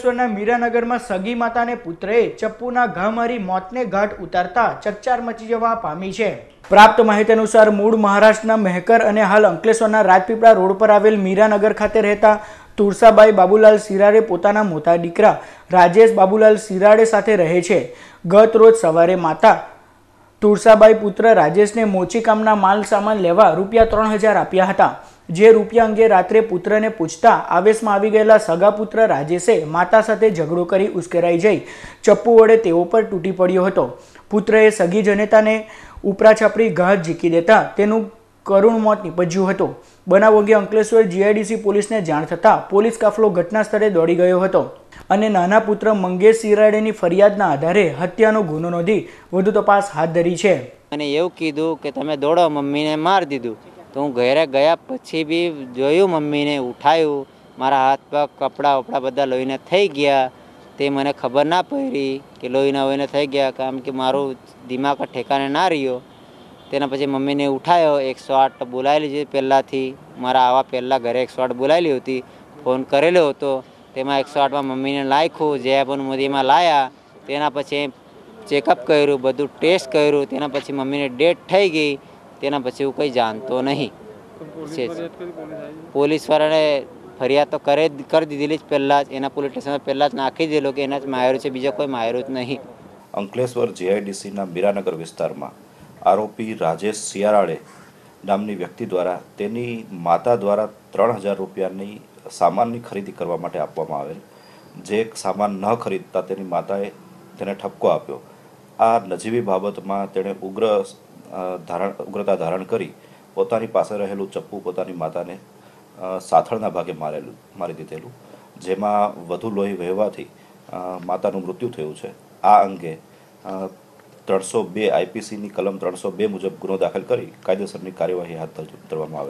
અંકલેશ્વરના મીરાનગરમાં સગી માતાને પુત્રએ ચપ્પુના ઘા મારી મોતને ઘાટ ઉતારતા ચકચાર મચી જવા પામી છે. પ્રાપ્ત માહિતી અનુસાર મૂળ મહારાષ્ટ્રના મહેકર અને હાલ અંકલેશ્વરના રાજપીપળા રોડ પર આવેલ મીરાનગર ખાતે રહેતા તુરસાબાઈ બાબુલાલ સિરાડે પોતાના મોટા દીકરા રાજેશ બાબુલાલ સિરાડે સાથે રહે છે. ગત રોજ સવારે માતા તુરસાબાઈ પુત્ર રાજેશને મોચી કામના માલ સામાન લેવા રૂપિયા ત્રણ હજાર આપ્યા હતા. જે રૂપિયા અંગે રાત્રે પુત્રને પૂછતા આવેશમાં આવી ગયેલા સગા પુત્ર રાજેશે માતા સાથે ઝઘડો કરી ઉશ્કેરાઈ જઈ. ચપ્પુ વડે તેઓ પર તૂટી પડ્યો હતો. પુત્રએ સગી જનેતાને ઉપરા છાપરી ઘાત ઝીકી દેતા તેનું કરુણ મોત નીપજ્યું હતું. બનાવ અંગે અંકલેશ્વર જીઆઈડીસી પોલીસને જાણ થતાં પોલીસ કાફલો ઘટના સ્થળે દોડી ગયો હતો અને નાના પુત્ર મંગેશ સિરાડેની ફરિયાદના આધારે હત્યાનો ગુનો નોંધી વધુ તપાસ હાથ ધરી છે. અને એવું કીધું કે તમે દોડો, મમ્મીને માર દીધું. તો હું ઘરે ગયા પછી બી જોયું મમ્મીને, ઉઠાયું. મારા હાથ પગ, કપડાં વપડા બધા લોહીને થઈ ગયા. તે મને ખબર ના પડી કે લોહીના હોઈને થઈ ગયા કારણ કે મારું દિમાગ ઠેકાણે ના રહ્યો. તેના પછી મમ્મીને ઉઠાયો, એકસો આઠ બોલાવેલી લીધી પહેલાંથી. મારા આવા પહેલાં ઘરે એકસો આઠ બોલાવેલી હતી. ફોન કરેલો હતો. તેમાં એકસો આઠમાં મમ્મીને લાખ્યું જયાપુર મોદીમાં લાયા. તેના પછી ચેકઅપ કર્યું, બધું ટેસ્ટ કર્યું. તેના પછી મમ્મીને ડેટ થઈ ગઈ. તેના પછી હું કંઈ જાણતો નહીં. છે પોલીસવાળાને ફરિયાદ તો કરે જ કરી દીધેલી જ પહેલાં જ એના પોલીસ સ્ટેશનમાં પહેલાં જ નાખી દીધેલો કે એના જ માર્યું છે બીજા કોઈ માર્યું જ નહીં. અંકલેશ્વર જીઆઈડીસીના મીરાનગર વિસ્તારમાં આરોપી રાજેશ સિયારાળે નામની વ્યક્તિ દ્વારા તેની માતા દ્વારા ત્રણ હજાર રૂપિયાની સામાનની ખરીદી કરવા માટે આપવામાં આવેલ. જે સામાન ન ખરીદતા તેની માતાએ તેને ઠપકો આપ્યો. આ નજીવી બાબતમાં તેણે ઉગ્ર ધારણ, ઉગ્રતા ધારણ કરી પોતાની પાસે રહેલું ચપ્પુ પોતાની માતાને સાથળના ભાગે મારેલું, મારી દીધેલું, જેમાં વધુ લોહી વહેવાથી માતાનું મૃત્યુ થયું છે. આ અંગે ત્રણસો બે આઈપીસીની કલમ ત્રણસો બે મુજબ ગુનો દાખલ કરી કાયદેસરની કાર્યવાહી હાથ ધર- ધરવામાં આવે